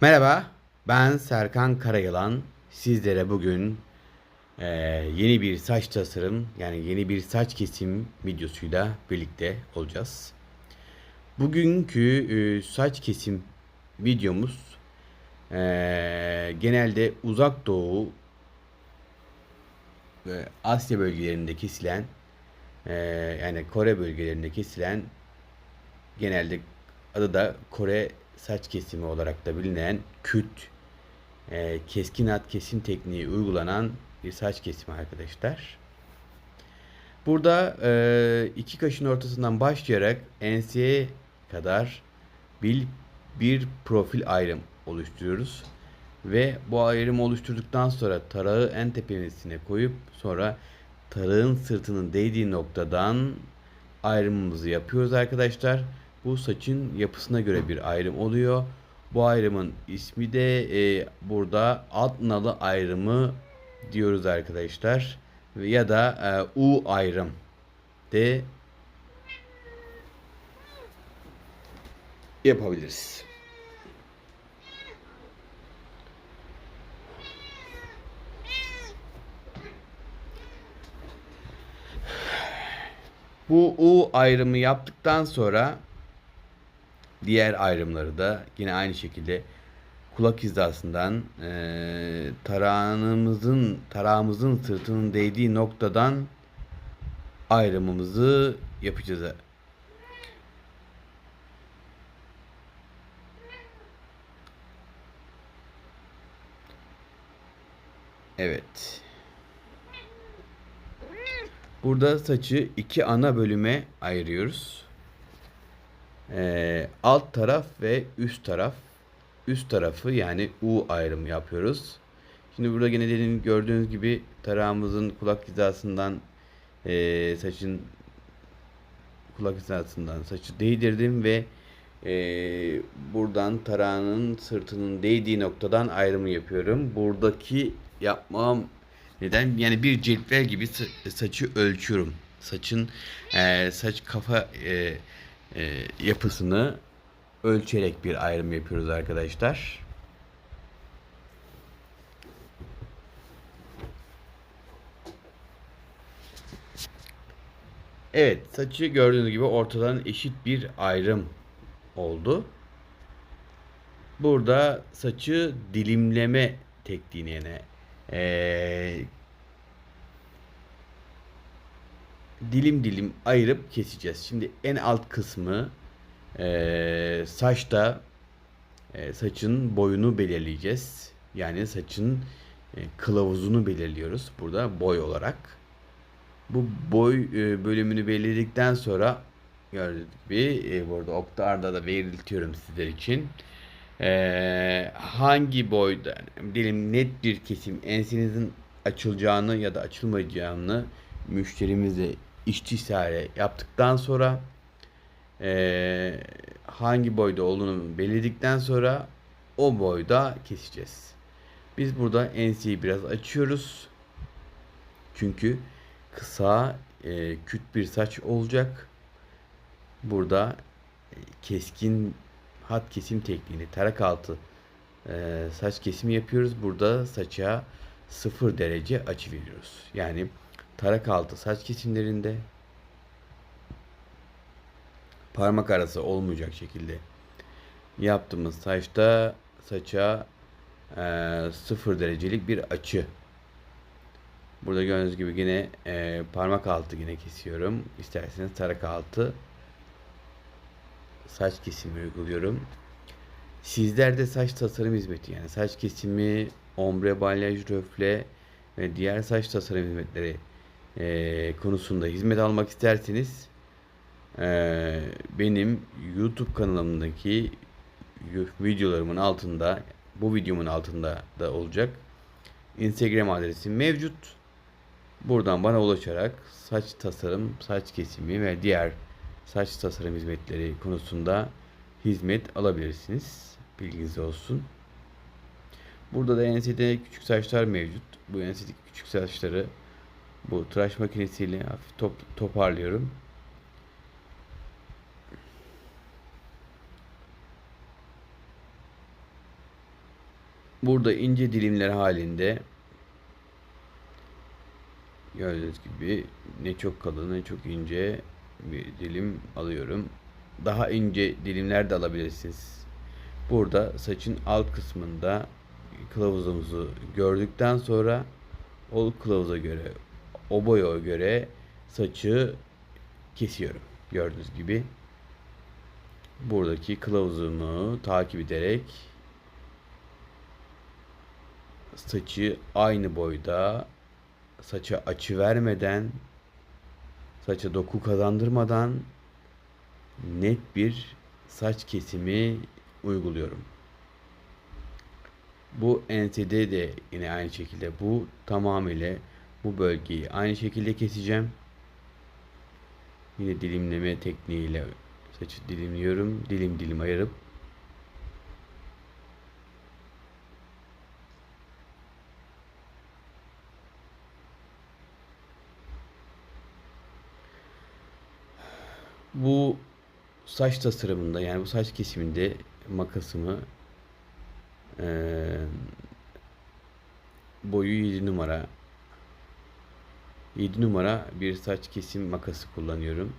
Merhaba, ben Serkan Karayılan. Sizlere bugün eee, yeni bir saç tasarım, yani yeni bir saç kesim videosuyla birlikte olacağız. Bugünkü eee, saç kesim videomuz eee, genelde Uzak Doğu ve Asya bölgelerinde kesilen, eee, yani Kore bölgelerinde kesilen genelde adı da Kore saç kesimi olarak da bilinen küt e, keskin hat kesim tekniği uygulanan bir saç kesimi arkadaşlar. Burada e, iki kaşın ortasından başlayarak enseye kadar bir, bir profil ayrım oluşturuyoruz. Ve bu ayrımı oluşturduktan sonra tarağı en tepesine koyup sonra tarağın sırtının değdiği noktadan ayrımımızı yapıyoruz arkadaşlar. Bu saçın yapısına göre bir ayrım oluyor. Bu ayrımın ismi de e, burada alt nalı ayrımı diyoruz arkadaşlar. Ya da e, U ayrım de yapabiliriz. Bu U ayrımı yaptıktan sonra diğer ayrımları da yine aynı şekilde kulak hizasından eee tarağımızın tarağımızın sırtının değdiği noktadan ayrımımızı yapacağız. Evet. Burada saçı iki ana bölüme ayırıyoruz. Ee, alt taraf ve üst taraf. Üst tarafı yani U ayrımı yapıyoruz. Şimdi burada gene dediğim gördüğünüz gibi tarağımızın kulak hizasından ee, saçın kulak hizasından saçı değdirdim ve ee, buradan tarağının sırtının değdiği noktadan ayrımı yapıyorum. Buradaki yapmam neden? Yani bir cetvel gibi sa- saçı ölçüyorum. Saçın ee, saç kafa ee, e, yapısını ölçerek bir ayrım yapıyoruz arkadaşlar. Evet, saçı gördüğünüz gibi ortadan eşit bir ayrım oldu. Burada saçı dilimleme tekniğine yani, dilim dilim ayırıp keseceğiz. Şimdi en alt kısmı eee saçta eee, saçın boyunu belirleyeceğiz. Yani saçın e, kılavuzunu belirliyoruz burada boy olarak. Bu boy e, bölümünü belirledikten sonra gördüğünüz gibi e, burada oktarda da belirtiyorum sizler için. E, hangi boyda diyelim net bir kesim ensenizin açılacağını ya da açılmayacağını müşterimizle istişare yaptıktan sonra e, hangi boyda olduğunu belirledikten sonra o boyda keseceğiz. Biz burada enseyi biraz açıyoruz. Çünkü kısa e, küt bir saç olacak. Burada e, keskin hat kesim tekniğini tarak altı e, saç kesimi yapıyoruz. Burada saça 0 derece açı veriyoruz. Yani tarak altı saç kesimlerinde parmak arası olmayacak şekilde yaptığımız saçta saça e, 0 derecelik bir açı Burada gördüğünüz gibi yine e, parmak altı yine kesiyorum. İsterseniz tarak altı saç kesimi uyguluyorum. Sizler de saç tasarım hizmeti yani saç kesimi, ombre, balyaj, röfle ve diğer saç tasarım hizmetleri e, konusunda hizmet almak isterseniz e, benim YouTube kanalımdaki videolarımın altında bu videomun altında da olacak. Instagram adresim mevcut. Buradan bana ulaşarak saç tasarım, saç kesimi ve diğer saç tasarım hizmetleri konusunda hizmet alabilirsiniz. Bilginiz olsun. Burada da ensede küçük saçlar mevcut. Bu ensedeki küçük saçları bu tıraş makinesiyle hafif top, toparlıyorum. Burada ince dilimler halinde gördüğünüz gibi ne çok kalın ne çok ince bir dilim alıyorum. Daha ince dilimler de alabilirsiniz. Burada saçın alt kısmında kılavuzumuzu gördükten sonra o kılavuza göre o boya göre saçı kesiyorum. Gördüğünüz gibi buradaki kılavuzumu takip ederek saçı aynı boyda saça açı vermeden saça doku kazandırmadan net bir saç kesimi uyguluyorum. Bu ensede de yine aynı şekilde bu tamamıyla bu bölgeyi aynı şekilde keseceğim. Yine dilimleme tekniğiyle saçı dilimliyorum. Dilim dilim ayırıp bu saç tasarımında yani bu saç kesiminde makasımı eee, boyu 7 numara 7 numara bir saç kesim makası kullanıyorum.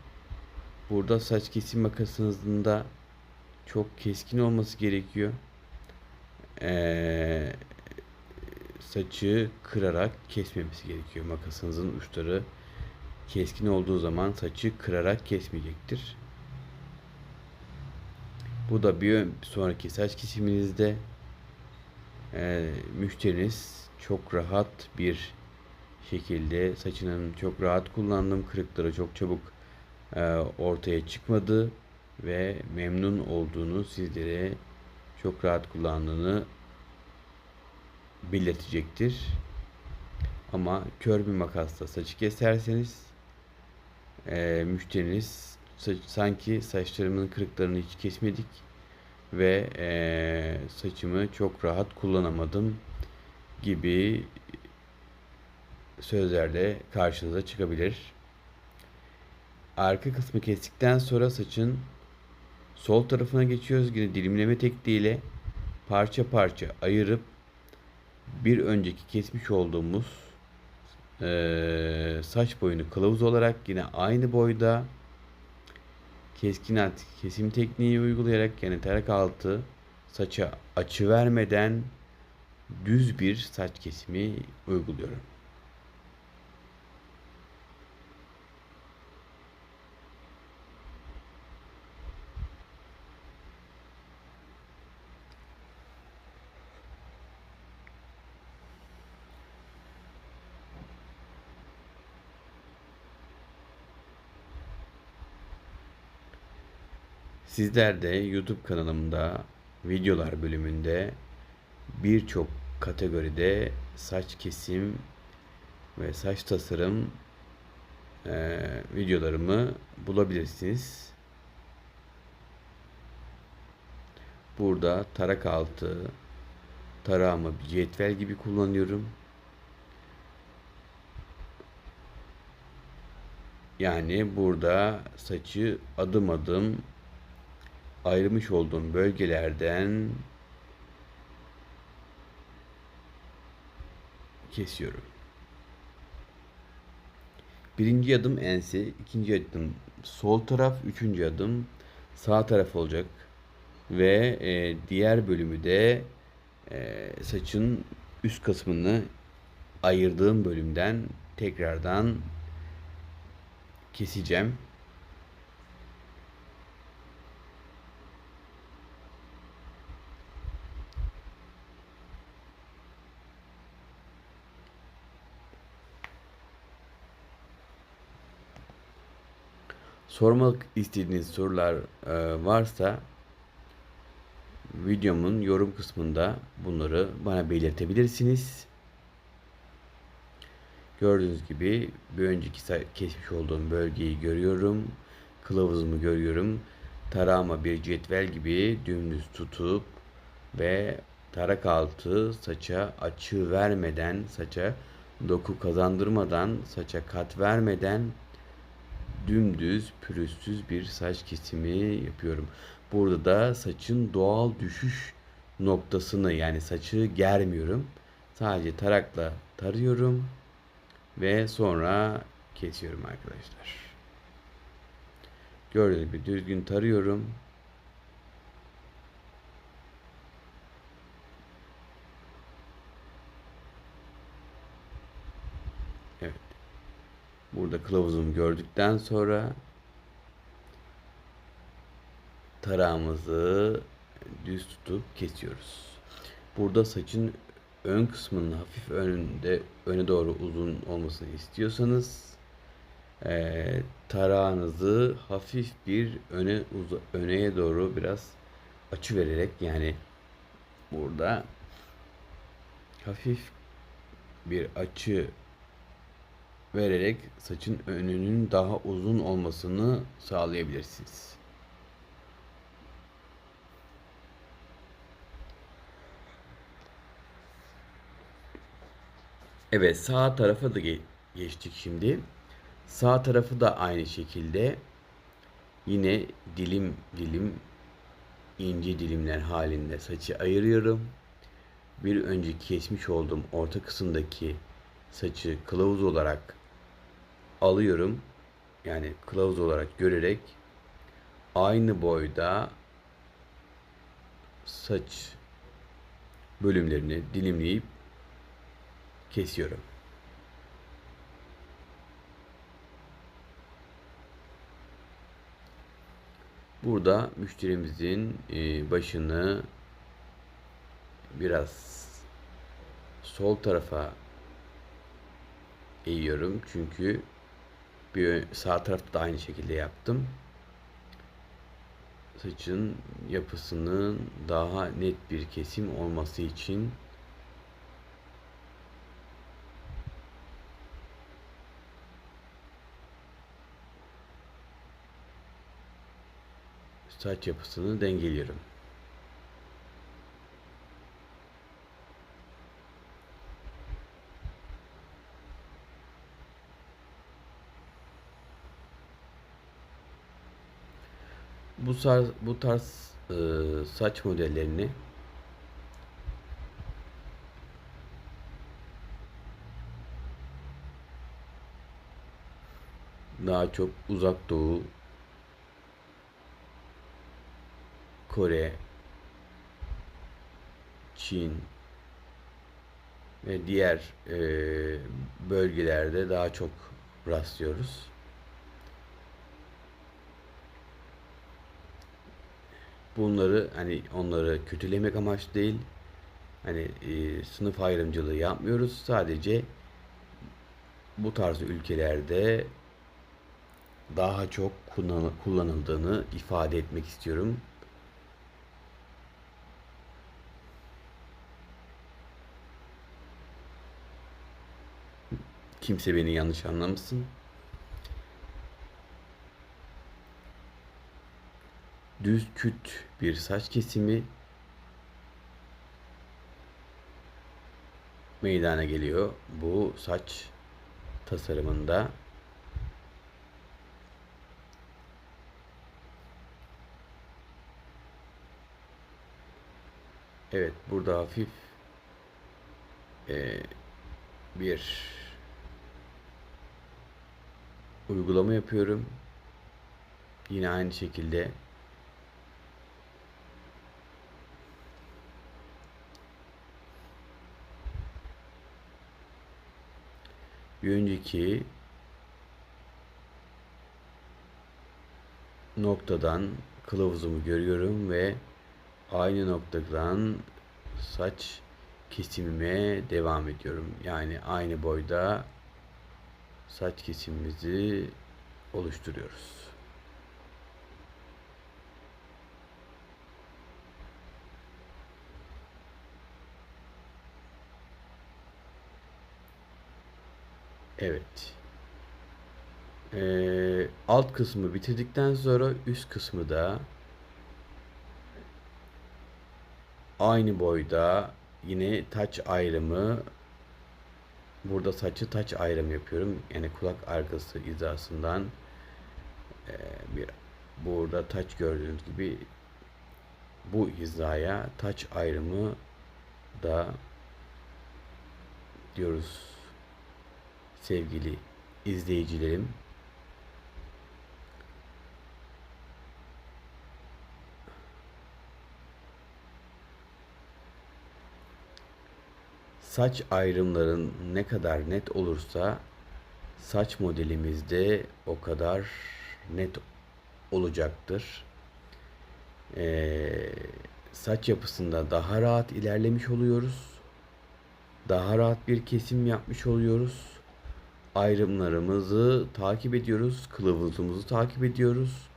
Burada saç kesim makasınızın da çok keskin olması gerekiyor. Eee, saçı kırarak kesmemesi gerekiyor. Makasınızın uçları keskin olduğu zaman saçı kırarak kesmeyecektir. Bu da bir sonraki saç kesiminizde eee, müşteriniz çok rahat bir şekilde saçının çok rahat kullandım. Kırıkları çok çabuk eee, ortaya çıkmadı ve memnun olduğunu sizlere çok rahat kullandığını belirtecektir. Ama kör bir makasla saçı keserseniz eee, müşteriniz "Sa- sanki saçlarımın kırıklarını hiç kesmedik ve eee, saçımı çok rahat kullanamadım gibi sözlerle karşınıza çıkabilir. Arka kısmı kestikten sonra saçın sol tarafına geçiyoruz. Yine dilimleme tekniğiyle parça parça ayırıp bir önceki kesmiş olduğumuz eee, saç boyunu kılavuz olarak yine aynı boyda keskin alt kesim tekniği uygulayarak yani tarak altı saça açı vermeden düz bir saç kesimi uyguluyorum. Sizler de YouTube kanalımda videolar bölümünde birçok kategoride saç kesim ve saç tasarım eee, videolarımı bulabilirsiniz. Burada tarak altı tarağımı bir cetvel gibi kullanıyorum. Yani burada saçı adım adım ayırmış olduğum bölgelerden kesiyorum. Birinci adım ense, ikinci adım sol taraf, üçüncü adım sağ taraf olacak. Ve e, diğer bölümü de e, saçın üst kısmını ayırdığım bölümden tekrardan keseceğim. Sormak istediğiniz sorular e, varsa videomun yorum kısmında bunları bana belirtebilirsiniz. Gördüğünüz gibi bir önceki kesmiş olduğum bölgeyi görüyorum. Kılavuzumu görüyorum. Tarağıma bir cetvel gibi dümdüz tutup ve tarak altı saça açı vermeden, saça doku kazandırmadan, saça kat vermeden dümdüz pürüzsüz bir saç kesimi yapıyorum. Burada da saçın doğal düşüş noktasını yani saçı germiyorum. Sadece tarakla tarıyorum ve sonra kesiyorum arkadaşlar. Gördüğünüz gibi düzgün tarıyorum. Evet. Burada kılavuzumu gördükten sonra tarağımızı düz tutup kesiyoruz. Burada saçın ön kısmının hafif önünde öne doğru uzun olmasını istiyorsanız e, tarağınızı hafif bir öne uza, öneye doğru biraz açı vererek yani burada hafif bir açı vererek saçın önünün daha uzun olmasını sağlayabilirsiniz. Evet sağ tarafa da ge- geçtik şimdi. Sağ tarafı da aynı şekilde yine dilim dilim ince dilimler halinde saçı ayırıyorum. Bir önceki kesmiş olduğum orta kısımdaki saçı kılavuz olarak alıyorum. Yani kılavuz olarak görerek aynı boyda saç bölümlerini dilimleyip kesiyorum. Burada müşterimizin e, başını biraz sol tarafa eğiyorum çünkü bir sağ tarafta da aynı şekilde yaptım. Saçın yapısının daha net bir kesim olması için saç yapısını dengeliyorum. Bu tarz, bu tarz e, saç modellerini daha çok uzak doğu Kore, Çin ve diğer e, bölgelerde daha çok rastlıyoruz. Bunları hani onları kötülemek amaç değil. Hani e, sınıf ayrımcılığı yapmıyoruz. Sadece bu tarz ülkelerde daha çok kullanıldığını ifade etmek istiyorum. Kimse beni yanlış anlamasın. Düz küt bir saç kesimi meydana geliyor. Bu saç tasarımında Evet burada hafif e, bir uygulama yapıyorum. Yine aynı şekilde bir önceki noktadan kılavuzumu görüyorum ve aynı noktadan saç kesimime devam ediyorum. Yani aynı boyda saç kesimimizi oluşturuyoruz. Evet. Ee, alt kısmı bitirdikten sonra üst kısmı da aynı boyda yine taç ayrımı Burada saçı taç ayrım yapıyorum. Yani kulak arkası hizasından e, bir burada taç gördüğünüz gibi bu hizaya taç ayrımı da diyoruz sevgili izleyicilerim. Saç ayrımların ne kadar net olursa saç modelimizde o kadar net olacaktır. Ee, saç yapısında daha rahat ilerlemiş oluyoruz. Daha rahat bir kesim yapmış oluyoruz. Ayrımlarımızı takip ediyoruz. Kılavuzumuzu takip ediyoruz.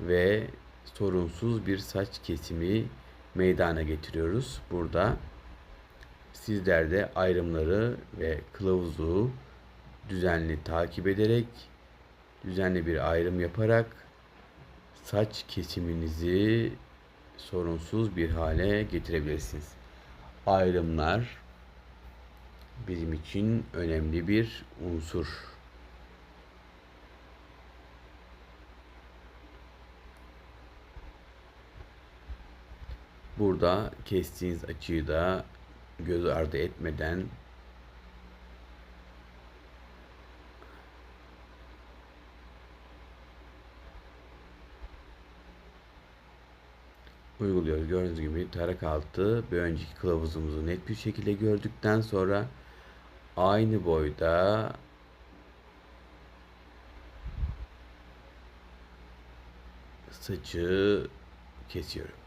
Ve sorunsuz bir saç kesimi meydana getiriyoruz. Burada sizler de ayrımları ve kılavuzu düzenli takip ederek düzenli bir ayrım yaparak saç kesiminizi sorunsuz bir hale getirebilirsiniz. Ayrımlar bizim için önemli bir unsur. Burada kestiğiniz açıyı da göz ardı etmeden uyguluyoruz. Gördüğünüz gibi tarak altı bir önceki kılavuzumuzu net bir şekilde gördükten sonra aynı boyda saçı kesiyorum.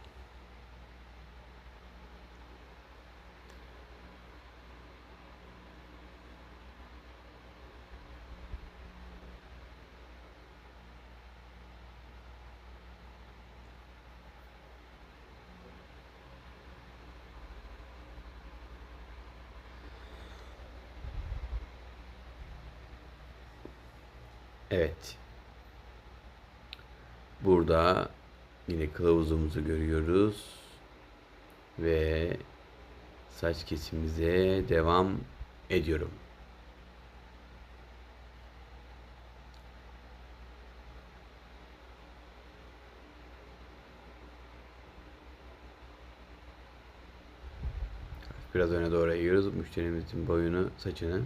Evet. Burada yine kılavuzumuzu görüyoruz. Ve saç kesimimize devam ediyorum. Biraz öne doğru eğiyoruz müşterimizin boyunu, saçını.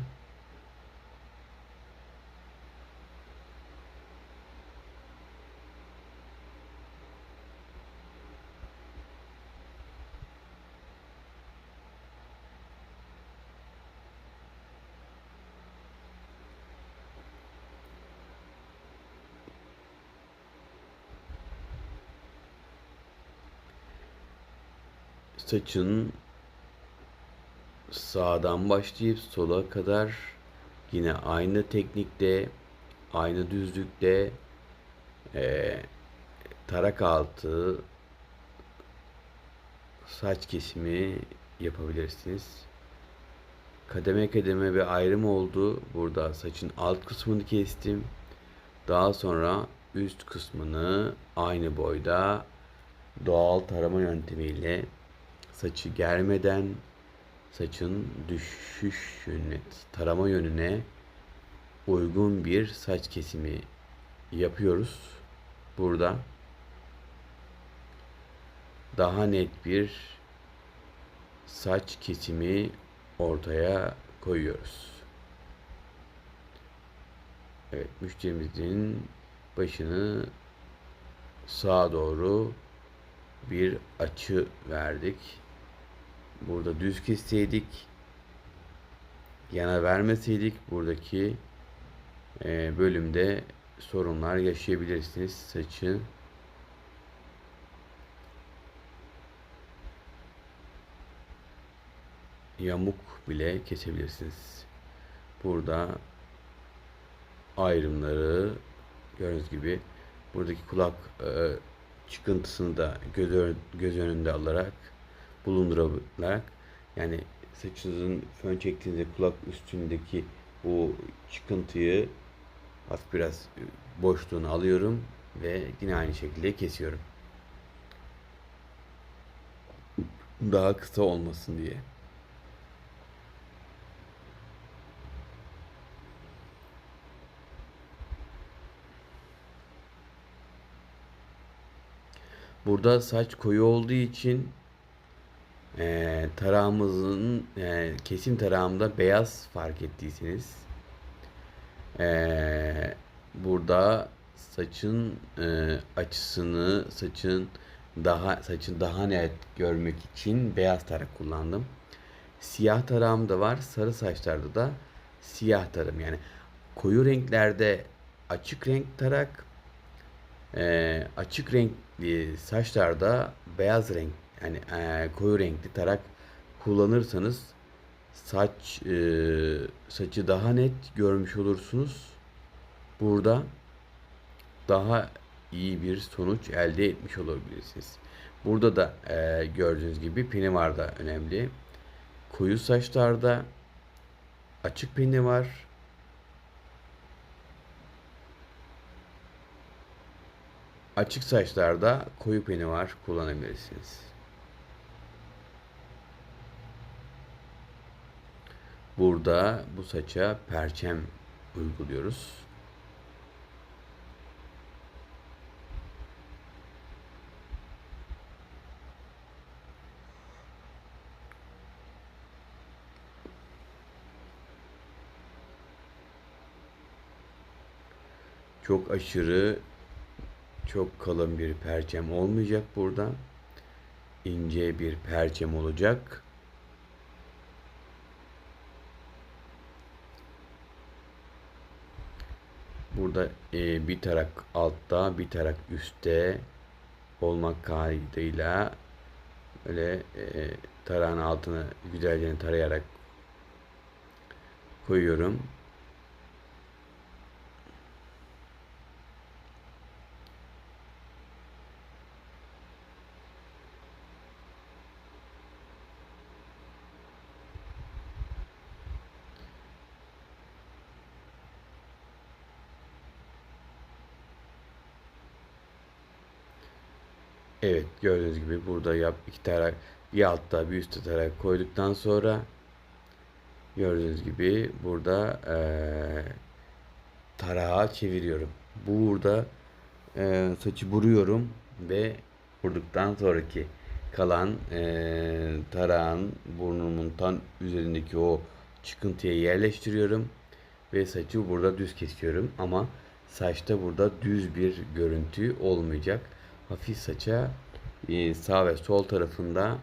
Saçın sağdan başlayıp sola kadar yine aynı teknikte, aynı düzlükte e, tarak altı saç kesimi yapabilirsiniz. Kademe kademe bir ayrım oldu. Burada saçın alt kısmını kestim. Daha sonra üst kısmını aynı boyda doğal tarama yöntemiyle saçı germeden saçın düşüş yönüne, tarama yönüne uygun bir saç kesimi yapıyoruz. Burada daha net bir saç kesimi ortaya koyuyoruz. Evet, müşterimizin başını sağa doğru bir açı verdik burada düz kesseydik yana vermeseydik buradaki e, bölümde sorunlar yaşayabilirsiniz. Saçı yamuk bile kesebilirsiniz. Burada ayrımları gördüğünüz gibi buradaki kulak e, çıkıntısını da göz, göz önünde alarak bulundurarak yani saçınızın fön çektiğinizde kulak üstündeki bu çıkıntıyı hafif biraz boşluğunu alıyorum ve yine aynı şekilde kesiyorum. Daha kısa olmasın diye. Burada saç koyu olduğu için e, tarağımızın e, kesim tarağımda beyaz fark ettiyseniz e, burada saçın e, açısını saçın daha saçın daha net görmek için beyaz tarak kullandım. Siyah tarağım da var. Sarı saçlarda da siyah tarım yani koyu renklerde açık renk tarak e, açık renkli saçlarda beyaz renk yani e, koyu renkli tarak kullanırsanız saç e, saçı daha net görmüş olursunuz. Burada daha iyi bir sonuç elde etmiş olabilirsiniz. Burada da e, gördüğünüz gibi pini var da önemli. Koyu saçlarda açık pini var. Açık saçlarda koyu peni var kullanabilirsiniz. Burada bu saça perçem uyguluyoruz. Çok aşırı çok kalın bir perçem olmayacak burada. İnce bir perçem olacak. Burada e, bir tarak altta, bir tarak üstte olmak kaydıyla öyle e, tarağın altını güzelce tarayarak koyuyorum. Evet gördüğünüz gibi burada yap iki tarak bir altta bir üstte tarak koyduktan sonra gördüğünüz gibi burada e, tarağa çeviriyorum. Burada e, saçı vuruyorum ve vurduktan sonraki kalan e, tarağın burnumun tam üzerindeki o çıkıntıya yerleştiriyorum ve saçı burada düz kesiyorum ama saçta burada düz bir görüntü olmayacak hafif saça e, sağ ve sol tarafında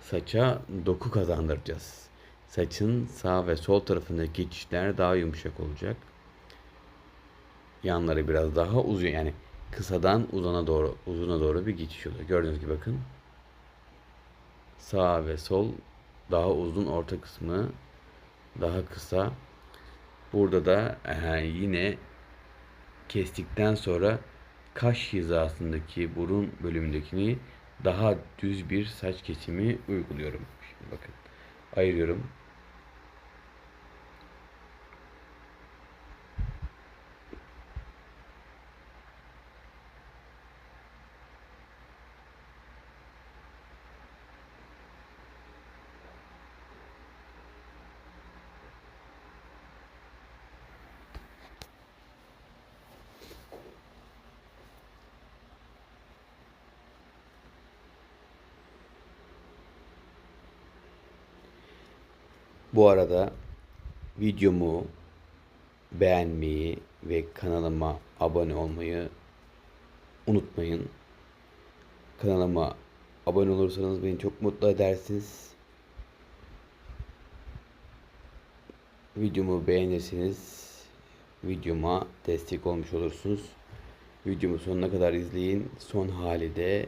saça doku kazandıracağız. Saçın sağ ve sol tarafındaki geçişler daha yumuşak olacak. Yanları biraz daha uzun yani kısadan uzana doğru uzuna doğru bir geçiş oluyor. Gördüğünüz gibi bakın. Sağ ve sol daha uzun orta kısmı daha kısa. Burada da yine kestikten sonra kaş hizasındaki burun bölümündekini daha düz bir saç kesimi uyguluyorum. Şimdi bakın ayırıyorum. Bu arada videomu beğenmeyi ve kanalıma abone olmayı unutmayın. Kanalıma abone olursanız beni çok mutlu edersiniz. Videomu beğenirseniz videoma destek olmuş olursunuz. Videomu sonuna kadar izleyin. Son hali de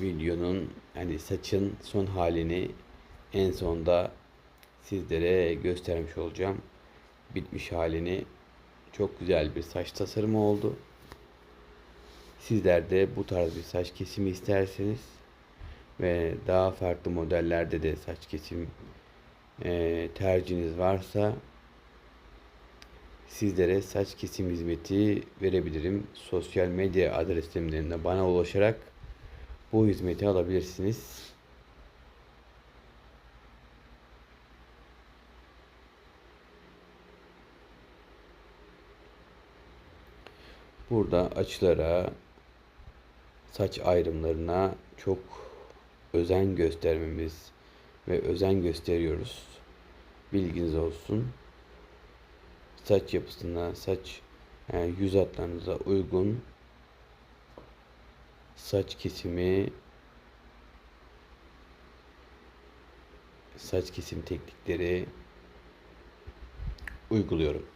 videonun yani saçın son halini en sonda sizlere göstermiş olacağım. Bitmiş halini çok güzel bir saç tasarımı oldu. Sizler de bu tarz bir saç kesimi isterseniz ve daha farklı modellerde de saç kesim e, tercihiniz varsa sizlere saç kesim hizmeti verebilirim. Sosyal medya adreslerimden bana ulaşarak bu hizmeti alabilirsiniz. Burada açılara saç ayrımlarına çok özen göstermemiz ve özen gösteriyoruz. Bilginiz olsun. Saç yapısına, saç yani yüz hatlarınıza uygun saç kesimi saç kesim teknikleri uyguluyorum.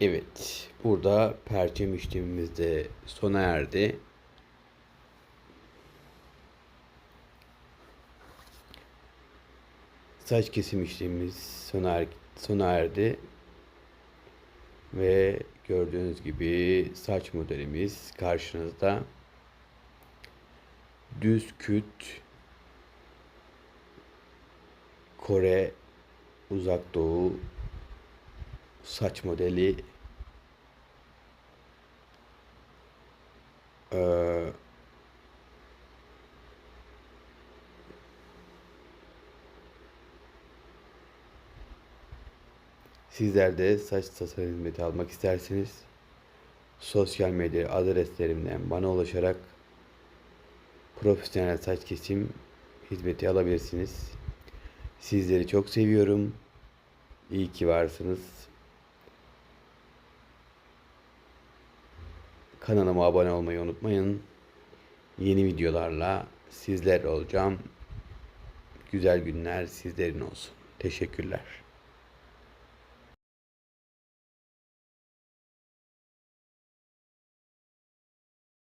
Evet, burada perçem işlemimiz de sona erdi. Saç kesim işlemimiz sona, er, sona erdi. Ve gördüğünüz gibi saç modelimiz karşınızda. Düz küt Kore Uzak Doğu saç modeli Ee, sizler de saç tasarım hizmeti almak isterseniz sosyal medya adreslerimden bana ulaşarak profesyonel saç kesim hizmeti alabilirsiniz. Sizleri çok seviyorum. İyi ki varsınız. Kanalıma abone olmayı unutmayın. Yeni videolarla sizler olacağım. Güzel günler sizlerin olsun. Teşekkürler.